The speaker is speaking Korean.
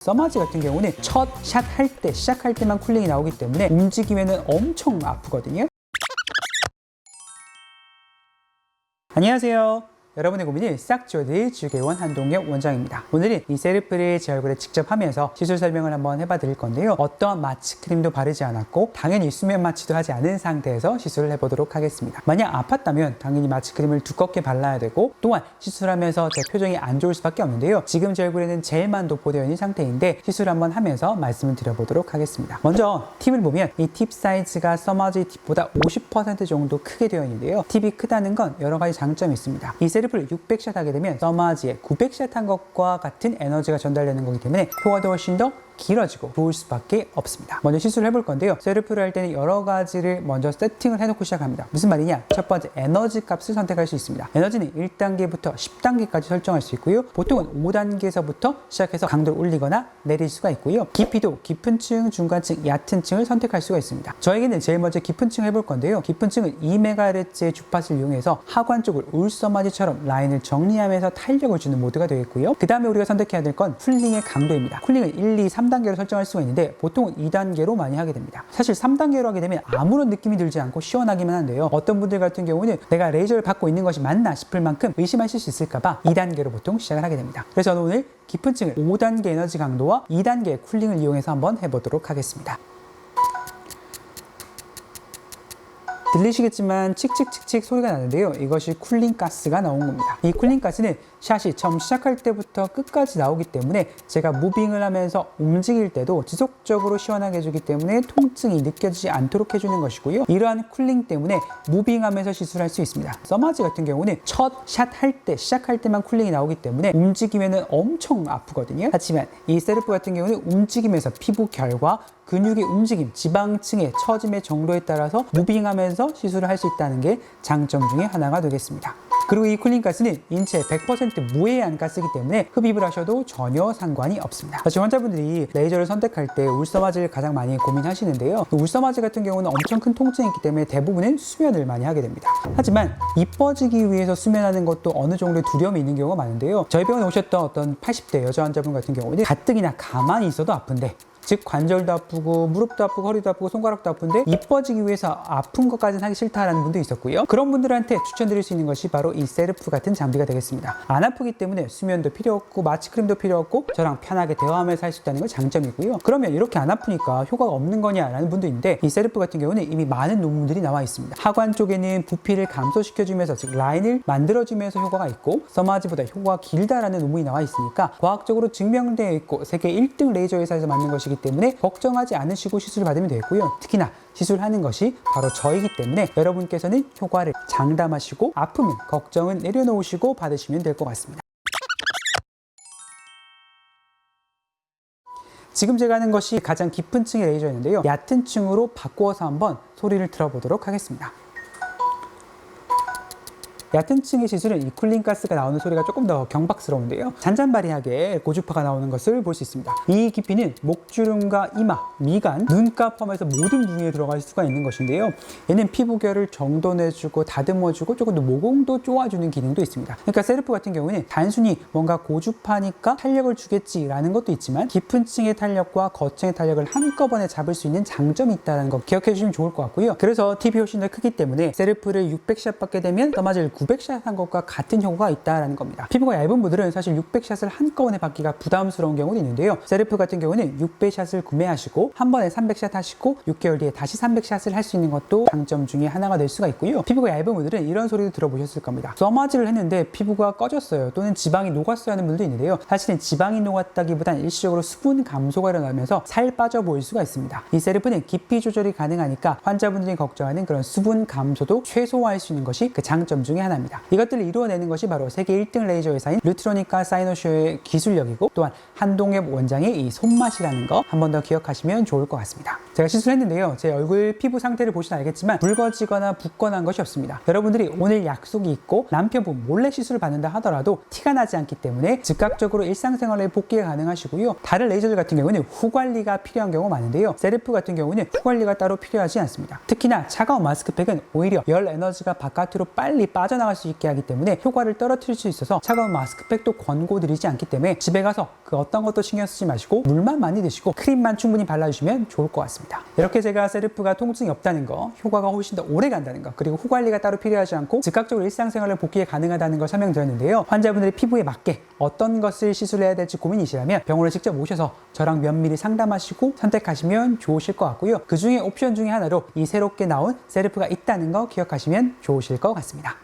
서마지 같은 경우는 첫 샷 할 때 시작할 때만 쿨링이 나오기 때문에 움직이면 엄청 아프거든요. 안녕하세요. 여러분의 고민을 싹 지워드릴 주계원 한동혁 원장입니다. 오늘은 이 셀프를 제 얼굴에 직접 하면서 시술 설명을 한번 해봐 드릴 건데요. 어떠한 마취 크림도 바르지 않았고 당연히 수면 마취도 하지 않은 상태에서 시술을 해보도록 하겠습니다. 만약 아팠다면 당연히 마취 크림을 두껍게 발라야 되고 또한 시술하면서 제 표정이 안 좋을 수밖에 없는데요. 지금 제 얼굴에는 젤만 도포되어 있는 상태인데 시술 한번 하면서 말씀을 드려보도록 하겠습니다. 먼저 팁을 보면 이 팁 사이즈가 서머지 팁보다 50% 정도 크게 되어 있는데요. 팁이 크다는 건 여러 가지 장점이 있습니다. 이 셀프를 600샷 하게 되면 서마지에 900샷 한 것과 같은 에너지가 전달되는 거기 때문에 효과도 훨씬 더 길어지고 좋을 수밖에 없습니다. 먼저 시술을 해볼 건데요. 셀프를 할 때는 여러 가지를 먼저 세팅을 해놓고 시작합니다. 무슨 말이냐? 첫 번째 에너지 값을 선택할 수 있습니다. 에너지는 1단계부터 10단계까지 설정할 수 있고요. 보통은 5단계에서부터 시작해서 강도를 올리거나 내릴 수가 있고요. 깊이도 깊은 층, 중간층, 얕은 층을 선택할 수가 있습니다. 저에게는 제일 먼저 깊은 층 해볼 건데요. 깊은 층은 2MHz의 주파수를 이용해서 하관 쪽을 울서마디처럼 라인을 정리하면서 탄력을 주는 모드가 되겠고요. 그 다음에 우리가 선택해야 될 건 쿨링의 강도입니다. 쿨링은 1, 2, 3 단계로 설정할 수가 있는데 보통은 2단계로 많이 하게 됩니다. 사실 3단계로 하게 되면 아무런 느낌이 들지 않고 시원하기만 한데요. 어떤 분들 같은 경우는 내가 레이저를 받고 있는 것이 맞나 싶을 만큼 의심하실 수 있을까봐 2단계로 보통 시작을 하게 됩니다. 그래서 저는 오늘 깊은 층을 5단계 에너지 강도와 2단계 쿨링을 이용해서 한번 해보도록 하겠습니다. 들리시겠지만 칙칙칙칙 소리가 나는데요. 이것이 쿨링 가스가 나온 겁니다. 이 쿨링 가스는 샷이 처음 시작할 때부터 끝까지 나오기 때문에 제가 무빙을 하면서 움직일 때도 지속적으로 시원하게 해주기 때문에 통증이 느껴지지 않도록 해주는 것이고요. 이러한 쿨링 때문에 무빙하면서 시술할 수 있습니다. 서마지 같은 경우는 첫 샷 할 때 시작할 때만 쿨링이 나오기 때문에 움직이면 엄청 아프거든요. 하지만 이 셀프 같은 경우는 움직이면서 피부 결과 근육의 움직임, 지방층의 처짐의 정도에 따라서 무빙하면서 시술을 할 수 있다는 게 장점 중에 하나가 되겠습니다. 그리고 이 쿨링 가스는 인체 100% 무해한 가스이기 때문에 흡입을 하셔도 전혀 상관이 없습니다. 사실 환자분들이 레이저를 선택할 때 울서마지를 가장 많이 고민하시는데요. 울서마지 같은 경우는 엄청 큰 통증이 있기 때문에 대부분은 수면을 많이 하게 됩니다. 하지만 이뻐지기 위해서 수면하는 것도 어느 정도의 두려움이 있는 경우가 많은데요. 저희 병원에 오셨던 어떤 80대 여자 환자분 같은 경우는 가뜩이나 가만히 있어도 아픈데 즉 관절도 아프고 무릎도 아프고 허리도 아프고 손가락도 아픈데 이뻐지기 위해서 아픈 것까지는 하기 싫다라는 분도 있었고요. 그런 분들한테 추천드릴 수 있는 것이 바로 이 세르프 같은 장비가 되겠습니다. 안 아프기 때문에 수면도 필요 없고 마취크림도 필요 없고 저랑 편하게 대화하면서 할 수 있다는 건 장점이고요. 그러면 이렇게 안 아프니까 효과가 없는 거냐라는 분도 있는데 이 세르프 같은 경우는 이미 많은 논문들이 나와 있습니다. 하관 쪽에는 부피를 감소시켜주면서 즉 라인을 만들어주면서 효과가 있고 서마지보다 효과가 길다라는 논문이 나와 있으니까 과학적으로 증명되어 있고 세계 1등 레이저 회사에서 만든 것이 기 때문에 걱정하지 않으시고 시술 받으면 되고요. 특히나 시술하는 것이 바로 저이기 때문에 여러분께서는 효과를 장담하시고 아프면 걱정은 내려놓으시고 받으시면 될 것 같습니다. 지금 제가 하는 것이 가장 깊은 층의 레이저였는데요. 얕은 층으로 바꾸어서 한번 소리를 들어보도록 하겠습니다. 얕은 층의 시술은 이 쿨링 가스가 나오는 소리가 조금 더 경박스러운데요. 잔잔바리하게 고주파가 나오는 것을 볼 수 있습니다. 이 깊이는 목주름과 이마, 미간, 눈가 포함해서 모든 부위에 들어갈 수가 있는 것인데요. 얘는 피부결을 정돈해주고 다듬어주고 조금 더 모공도 쪼아주는 기능도 있습니다. 그러니까 세르프 같은 경우는 단순히 뭔가 고주파니까 탄력을 주겠지라는 것도 있지만 깊은 층의 탄력과 거층의 탄력을 한꺼번에 잡을 수 있는 장점이 있다는 거 기억해 주시면 좋을 것 같고요. 그래서 팁이 훨씬 더 크기 때문에 세르프를 600샷 받게 되면 더마질 900샷 한 것과 같은 효과가 있다는 겁니다. 피부가 얇은 분들은 사실 600샷을 한꺼번에 받기가 부담스러운 경우도 있는데요. 세르프 같은 경우는 600샷을 구매하시고 한 번에 300샷 하시고 6개월 뒤에 다시 300샷을 할 수 있는 것도 장점 중에 하나가 될 수가 있고요. 피부가 얇은 분들은 이런 소리도 들어보셨을 겁니다. 써마지를 했는데 피부가 꺼졌어요. 또는 지방이 녹았어야 하는 분도 있는데요. 사실은 지방이 녹았다기보단 일시적으로 수분 감소가 일어나면서 살 빠져 보일 수가 있습니다. 이 세르프는 깊이 조절이 가능하니까 환자분들이 걱정하는 그런 수분 감소도 최소화할 수 있는 것이 그 장점 중에 하나 입니다. 이것들을 이루어내는 것이 바로 세계 1등 레이저 회사인 루트로니카 사이노쇼의 기술력이고 또한 한동엽 원장의 이 손맛이라는 거 한 번 더 기억하시면 좋을 것 같습니다. 제가 시술 했는데요. 제 얼굴 피부 상태를 보시면 알겠지만 붉어지거나 붓거나 한 것이 없습니다. 여러분들이 오늘 약속이 있고 남편분 몰래 시술을 받는다 하더라도 티가 나지 않기 때문에 즉각적으로 일상생활에 복귀가 가능하시고요. 다른 레이저들 같은 경우는 후 관리가 필요한 경우가 많은데요. 세르프 같은 경우는 후 관리가 따로 필요하지 않습니다. 특히나 차가운 마스크팩은 오히려 열 에너지가 바깥으로 빨리 빠져나 빠져나갈 수 있게 하기 때문에 효과를 떨어뜨릴 수 있어서 차가운 마스크팩도 권고드리지 않기 때문에 집에 가서 그 어떤 것도 신경 쓰지 마시고 물만 많이 드시고 크림만 충분히 발라주시면 좋을 것 같습니다. 이렇게 제가 셀프가 통증이 없다는 거, 효과가 훨씬 더 오래 간다는 거, 그리고 후 관리가 따로 필요하지 않고 즉각적으로 일상생활을 복귀에 가능하다는 걸 설명드렸는데요. 환자분들의 피부에 맞게 어떤 것을 시술해야 될지 고민이시라면 병원에 직접 오셔서 저랑 면밀히 상담하시고 선택하시면 좋으실 것 같고요. 그 중에 옵션 중에 하나로 이 새롭게 나온 셀프가 있다는 거 기억하시면 좋으실 것 같습니다.